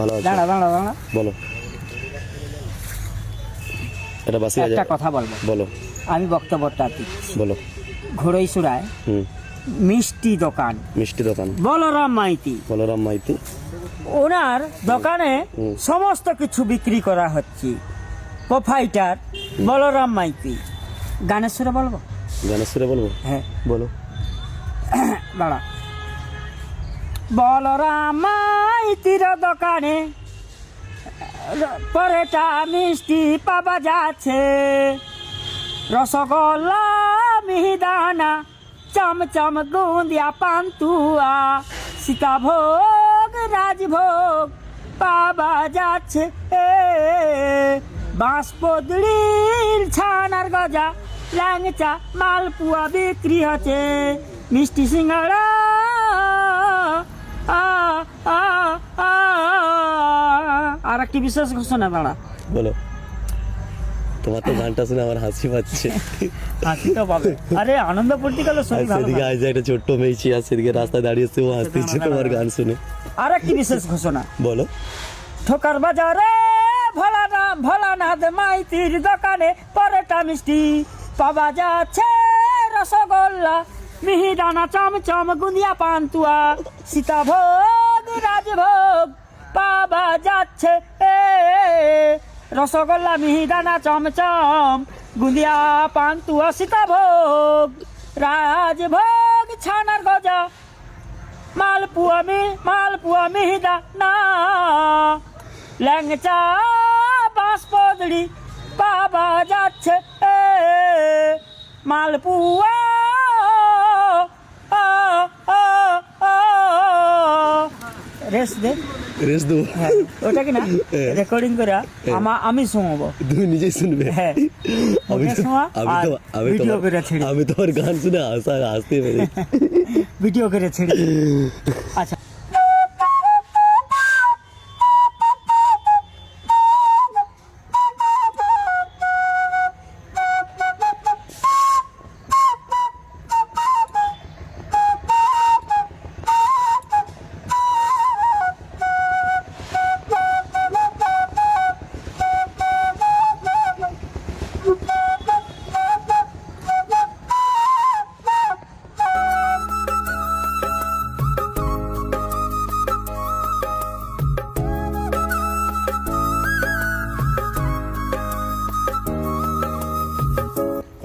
ভালো আছি। দাঁড়া দাঁড়া দাঁড়া। বলো। এটা বাসি একটা কথা বলব। বলো। আমি বক্তব্যটা দিচ্ছি বলো। ঘোড়ইসুরায় হুম। মিষ্টি দোকান। মিষ্টি দোকান। বলরাম মাইতি। বলরাম মাইতি। ওনার দোকানে সমস্ত কিছু বিক্রি করা হচ্ছে। প্রোফাইটার বলরাম মাইতি। গানের সুরে বলব? গণেশ্বরে বলব? হ্যাঁ। বলো। দাঁড়া। বলরাম মাইতির দোকানে, পরেটা মিষ্টি পাওয়া যাচ্ছে। রসগোল্লা, মিহিদানা, চমচম গুন্দিয়া পান্তুয়া, সীতাভোগ, রাজভোগ পাওয়া যাচ্ছে। বাঁশপদড়ির ছানার গজা, ল্যাংচা, মালপুয়া বিক্রি হচ্ছে। মিষ্টি সিঙ্গাড়া আর একটি বিশেষ ঘোষণা দাঁড়া বলো তোমার তো গানটা শুনে আমার হাসি পাচ্ছে হাসি তো পাবে আরে আনন্দ শরীর ভালো সেদিকে আজ একটা ছোট্ট মেয়েছি আর সেদিকে রাস্তায় দাঁড়িয়েছে ও হাসতেছে তোমার গান শুনে আর একটি বিশেষ ঘোষণা বলো ঠোকার বাজারে ভোলানা ভোলানাথ মাইতির দোকানে পরেটা মিষ্টি পাওয়া যাচ্ছে রসগোল্লা মিহিদানা চমচম গুন্দিয়া পান্তুয়া। সীতাভোগ, রাজভোগ পাওয়া যাচ্ছে। এ, রসগোল্লা মিহিদানা চমচম গুন্দিয়া পান্তুয়া, সীতাভোগ, রাজভোগ, ছানার গজা। মালপুয়া মি, মালপুয়া মিহিদা না ল্যাংচা, বাঁশপদড়ি পাওয়া যাচ্ছে। মালপুয়া রেস দে। রেস দেবো। হ্যাঁ ওটা কি না রেকর্ডিং করে আমা আমি শোনাবো। তুমি নিজেই শুনবে। হ্যাঁ। আমি তো আমি তো আমি তোমার গান শুনে আসা হাসতে পেরেছি। ভিডিও করে ছেড়ে আচ্ছা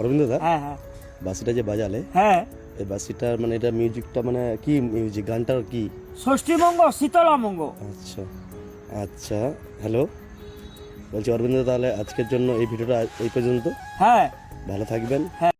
অরবিন্দ দা হ্যাঁ হ্যাঁ। বাসিটা যে বাজালে হ্যাঁ। এই বাসিটার মানে এটা মিউজিকটা মানে কি মিউজিক? গানটার কি? ষষ্ঠীবঙ্গ শীতলামঙ্গ আচ্ছা আচ্ছা হ্যালো। বলছি অরবিন্দ তাহলে আজকের জন্য এই ভিডিওটা এই পর্যন্ত। হ্যাঁ। ভালো থাকবেন। হ্যাঁ।